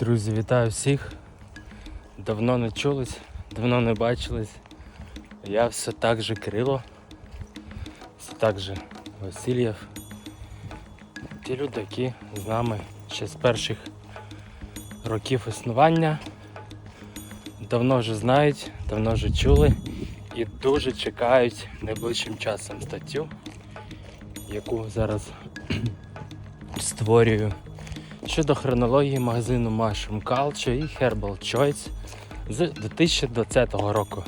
Друзі, вітаю всіх. Давно не чулись, давно не бачились. Я все так же Кирило, все так же Васильєв. Ті люди, які з нами ще з перших років існування. Давно вже знають, давно вже чули і дуже чекають найближчим часом статтю, яку зараз створюю щодо хронології магазину Mushroom Culture і Herbal Choice з 2020 року.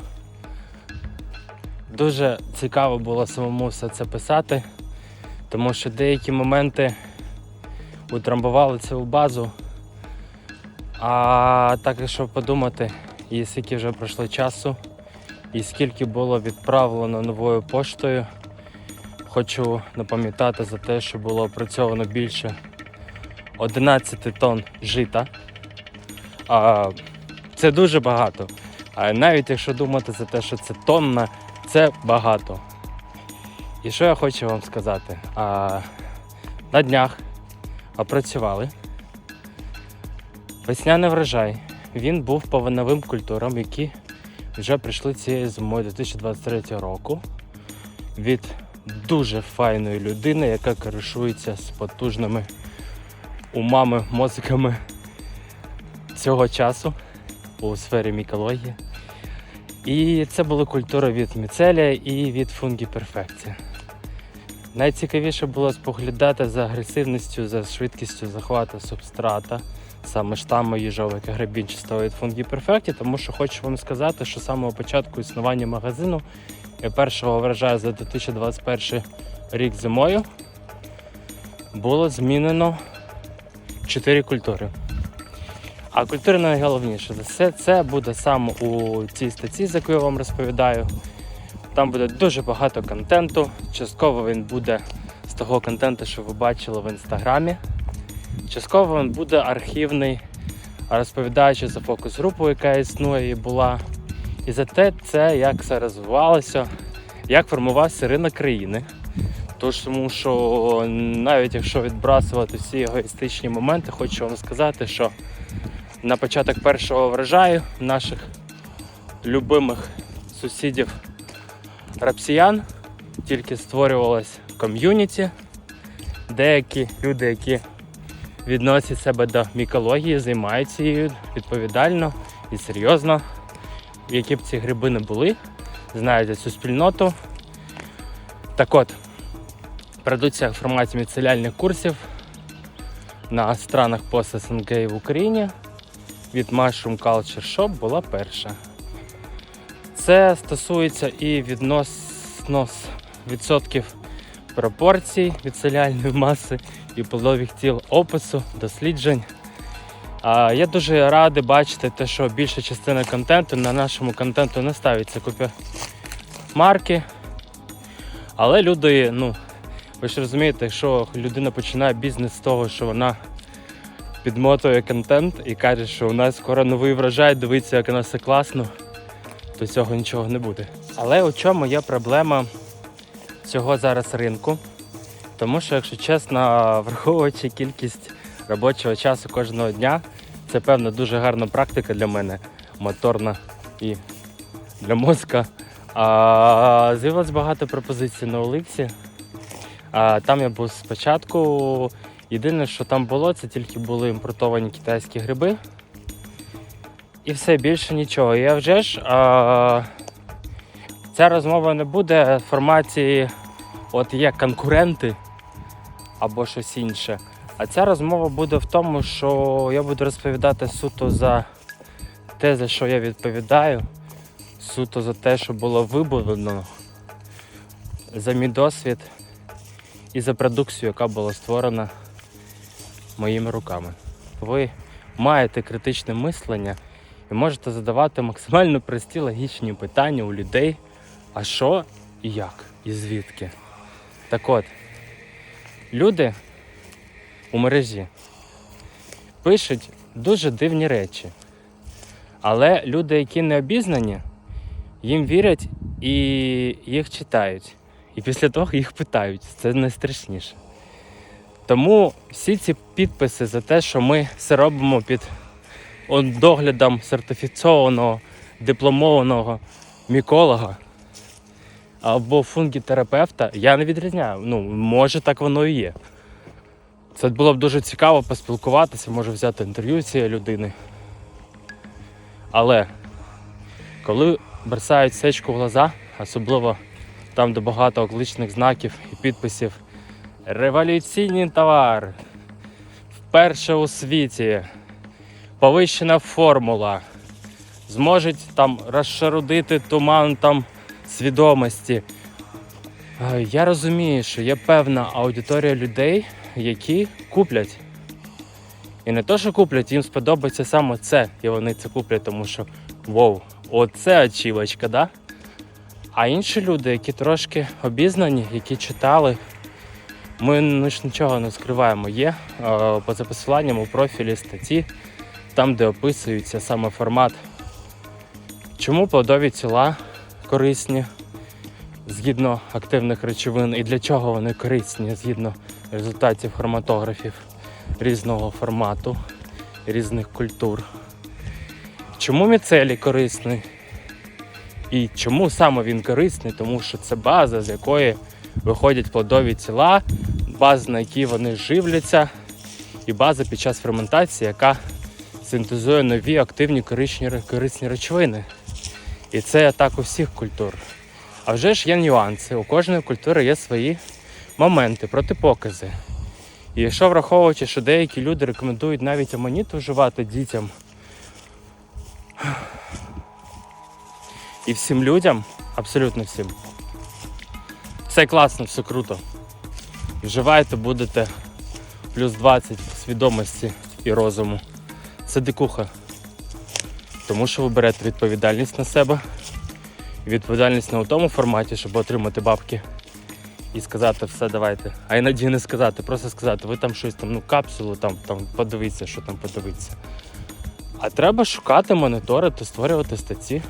Дуже цікаво було самому все це писати, тому що деякі моменти утрамбували у базу. А так якщо подумати, і скільки вже пройшло часу, і скільки було відправлено новою поштою, хочу напам'ятати за те, що було опрацьовано більше 11 тонн жита. Це дуже багато. А навіть якщо думати за те, що це тонна, це багато. І що я хочу вам сказати? На днях опрацювали. Весняний врожай. Він був по новим культурам, які вже прийшли цією зимою 2023 року від дуже файної людини, яка коришується з потужними умами, мозиками цього часу у сфері мікології. І це були культури від міцелія і від фунгі перфекція. Найцікавіше було споглядати за агресивністю, за швидкістю захвату субстрата, саме штаму їжових і грабінчастого від фунгі перфекті, тому що хочу вам сказати, що з самого початку існування магазину і першого врожаю за 2021 рік зимою було змінено чотири культури. А культура найголовніше. Все це буде саме у цій статті, за яку я вам розповідаю. Там буде дуже багато контенту. Частково він буде з того контенту, що ви бачили в інстаграмі. Частково він буде архівний, розповідаючи за фокус групу, яка існує і була. І за те, це як все розвивалося, як формувався ринок країни. Тож, тому що навіть якщо відбрасувати всі егоїстичні моменти, хочу вам сказати, що на початок першого врожаю наших любимих сусідів рапсіян тільки створювалось ком'юніті. Деякі люди, які відносять себе до мікології, займаються її відповідально і серйозно. Які б ці гриби не були, знають цю спільноту. Так от, Продукція в форматі міцеляльних курсів на странах пост СНГ в Україні від Mushroom Culture Shop була перша. Це стосується і відносно відсотків пропорцій міцеляльної маси і плодових тіл опису, досліджень. Я дуже радий бачити те, що більша частина контенту на нашому контенту не ставиться копі марки. Але люди, ну, ви ж розумієте, якщо людина починає бізнес з того, що вона підмотує контент і каже, що у нас скоро новий врожай, дивиться, як у нас все класно, то цього нічого не буде. Але у чому є проблема цього зараз ринку? Тому що, якщо чесно, враховуючи кількість робочого часу кожного дня, це певна дуже гарна практика для мене, моторна і для мозка. А, З'явилось багато пропозицій на Оликсі. Там я був спочатку. Єдине, що там було, це тільки були імпортовані китайські гриби. І все більше нічого. Я вже ж а, ця розмова не буде в форматі от є конкуренти або щось інше. А ця розмова буде в тому, що я буду розповідати суто за те, за що я відповідаю, суто за те, що було вибудовано, за мій досвід і за продукцію, яка була створена моїми руками. Ви маєте критичне мислення і можете задавати максимально прості логічні питання у людей, а що і як, і звідки. Так от, люди у мережі пишуть дуже дивні речі. Але люди, які не обізнані, їм вірять і їх читають. І після того їх питають. Це найстрашніше. Тому всі ці підписи за те, що ми все робимо під доглядом сертифіцованого дипломованого міколога або фунгітерапевта, я не відрізняю. Ну, може, так воно і є. Це було б дуже цікаво поспілкуватися, може взяти інтерв'ю цієї людини. Але коли бросають сечку в глаза, особливо там, де багато окличних знаків і підписів, революційний товар, вперше у світі, повищена формула, зможуть там розшарудити туман там свідомості. Е, Я розумію, що є певна аудиторія людей, які куплять. І не то, що куплять, їм сподобається саме це, і вони це куплять, тому що вау, оце очівочка, да? А інші люди, які трошки обізнані, які читали, ми ну, ж нічого не скриваємо. Є е, поза посиланням у профілі статті, там, де описується саме формат, чому плодові тіла корисні згідно активних речовин і для чого вони корисні згідно результатів хроматографів різного формату, різних культур. Чому міцелій корисний? І чому саме він корисний? Тому що це база, з якої виходять плодові тіла, база, на якій вони живляться, і база під час ферментації, яка синтезує нові активні корисні, корисні речовини. І це так у всіх культур. А вже ж є нюанси. У кожної культури є свої моменти, протипокази. І якщо враховуючи, що деякі люди рекомендують навіть аманіт вживати дітям і всім людям, абсолютно всім, все класно, все круто. Вживайте, будете плюс 20 свідомості і розуму. Це дикуха. Тому що ви берете відповідальність на себе. Відповідальність не у тому форматі, щоб отримати бабки і сказати все, давайте. А іноді не сказати, просто сказати, ви там щось там, ну капсулу, там, там подивіться, що там подивитися. А треба шукати, моніторити, створювати статті,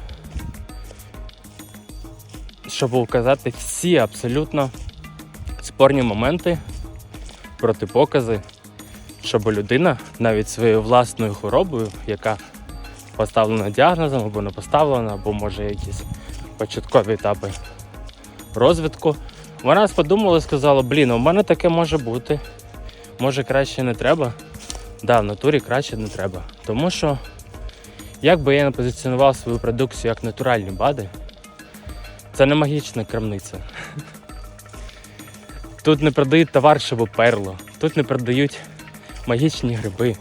щоб указати всі абсолютно спорні моменти, протипокази, щоб людина навіть своєю власною хворобою, яка поставлена діагнозом або не поставлена, або може якісь початкові етапи розвитку. Вона подумала і сказала, блін, у мене таке може бути. Може краще не треба. Да, в натурі краще не треба. Тому що, як би я не позиціонував свою продукцію як натуральні БАДи, це не магічна крамниця. Тут не продають товар, щоб перло. Тут не продають магічні гриби.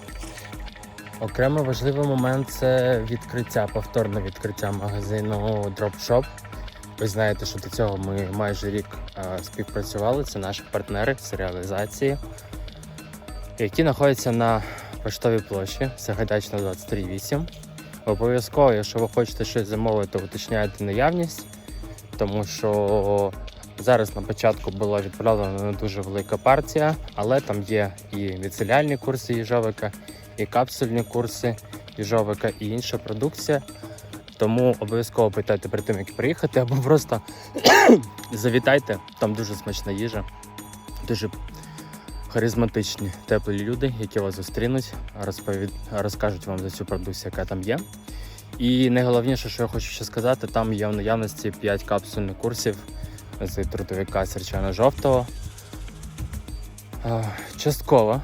Окремо важливий момент це відкриття, повторне відкриття магазину Dropshop. Ви знаєте, що до цього ми майже рік співпрацювали. Це наші партнери з реалізації, які знаходяться на поштовій площі Сагайдачна 23.8. Обов'язково, якщо ви хочете щось замовити, уточняйте наявність, тому що зараз на початку була відправлена не дуже велика партія, але там є і міцеліальні курси їжовика, і капсульні курси їжовика, і інша продукція. Тому обов'язково питайте перед тим, як приїхати, або просто завітайте. Там дуже смачна їжа, дуже харизматичні, теплі люди, які вас зустрінуть, розповід... розкажуть вам за цю продукцію, яка там є. І найголовніше, що я хочу ще сказати, там є в наявності 5 капсульних курсів з трудовика Серчана Жовтого. Е, Частково,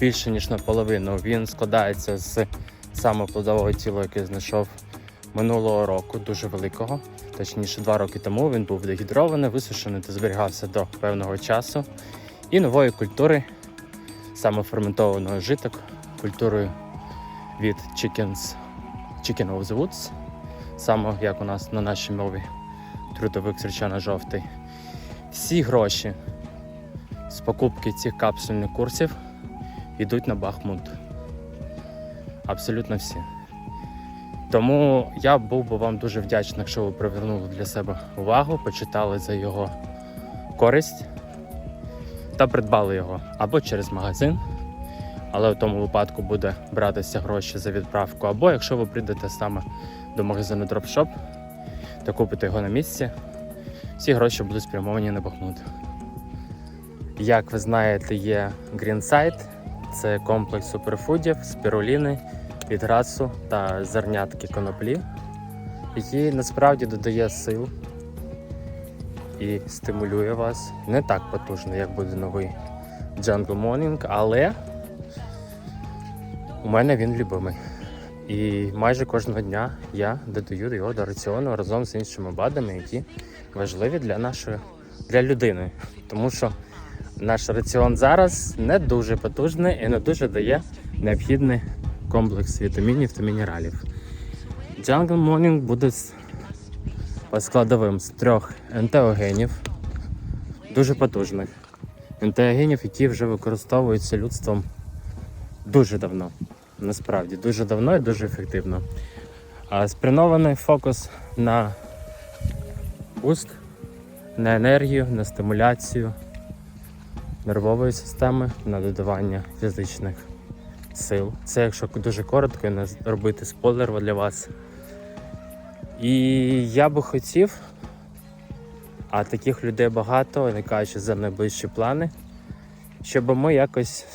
більше ніж наполовину, він складається з саме плодового тіла, яке знайшов минулого року, дуже великого. Точніше, два роки тому він був дегідрований, висушений та зберігався до певного часу. І нової культури, саме ферментованого житок, культурою від Chickens, Chicken of the Woods, саме як у нас на нашій мові трудовик срічана жовтий. Всі гроші з покупки цих капсульних курсів йдуть на Бахмут. Абсолютно всі. Тому я був би вам дуже вдячний, якщо ви привернули для себе увагу, почитали за його користь та придбали його або через магазин, але в тому випадку буде братися гроші за відправку, або якщо ви прийдете саме до магазину Dropshop та купите його на місці, всі гроші будуть спрямовані на Бахмут. Як ви знаєте, є Greenside, це комплекс суперфудів, спіруліни, від грасу та зернятки коноплі, який насправді додає сил і стимулює вас. Не так потужно, як буде новий Jungle Morning, але у мене він любимий. І майже кожного дня я додаю його до раціону разом з іншими БАДами, які важливі для нашої для людини. Тому що наш раціон зараз не дуже потужний і не дуже дає необхідний комплекс вітамінів та мінералів. Jungle Morning буде складовим з трьох ентеогенів, дуже потужних. Ентеогенів, які вже використовуються людством дуже давно. Насправді, дуже давно і дуже ефективно. Спрямований фокус на уст, на енергію, на стимуляцію нервової системи, на додавання фізичних сил. Це якщо дуже коротко не робити спойлер для вас. І я би хотів, а таких людей багато, не кажучи за найближчі плани, щоб ми якось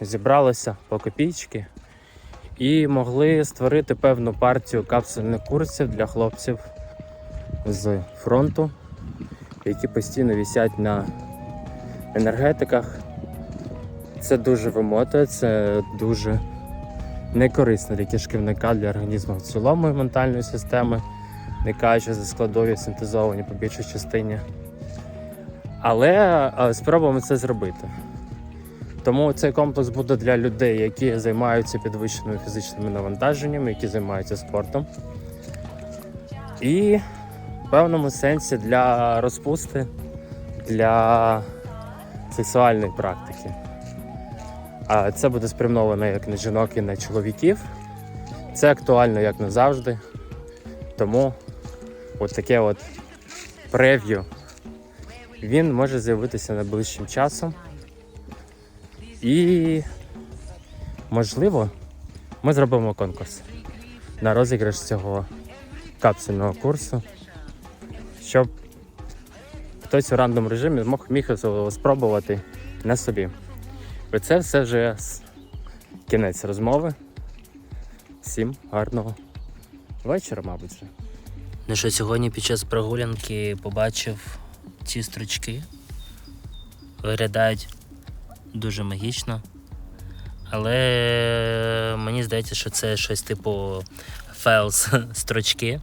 зібралися по копійки і могли створити певну партію капсульних курсів для хлопців з фронту, які постійно висять на енергетиках. Це дуже вимотує, це дуже некорисно для кишківника для організму в цілому і ментальної системи, не кажучи за складові синтезовані по більшій частині. Але е, спробуємо це зробити. Тому цей комплекс буде для людей, які займаються підвищеними фізичними навантаженнями, які займаються спортом. І в певному сенсі для розпусти, для сексуальної практики. А це буде спрямовано як на жінок і на чоловіків. Це актуально як не завжди. Тому от таке от прев'ю він може з'явитися найближчим часом. І можливо, ми зробимо конкурс на розіграш цього капсульного курсу, щоб хтось у рандом режимі змог міг спробувати на собі. І це все вже кінець розмови. Всім гарного вечора, мабуть. вже. Ну що сьогодні під час прогулянки побачив ці стручки. Виглядають дуже магічно. Але мені здається, що це щось типу фелс строчки.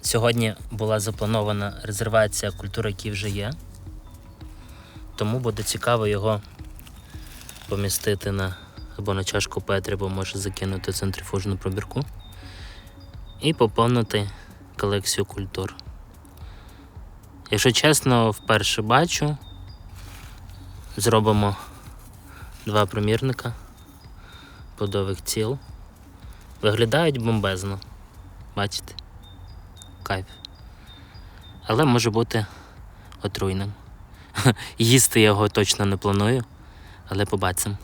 Сьогодні була запланована резервація культур, які вже є. Тому буде цікаво його помістити на або на чашку Петрі, або може закинути центрифужну пробірку. І поповнити колекцію культур. Якщо чесно, вперше бачу. Зробимо два примірника плодових ціл. Виглядають бомбезно. Бачите? Кайф. Але може бути отруйним. Їсти я його точно не планую, але побачимо.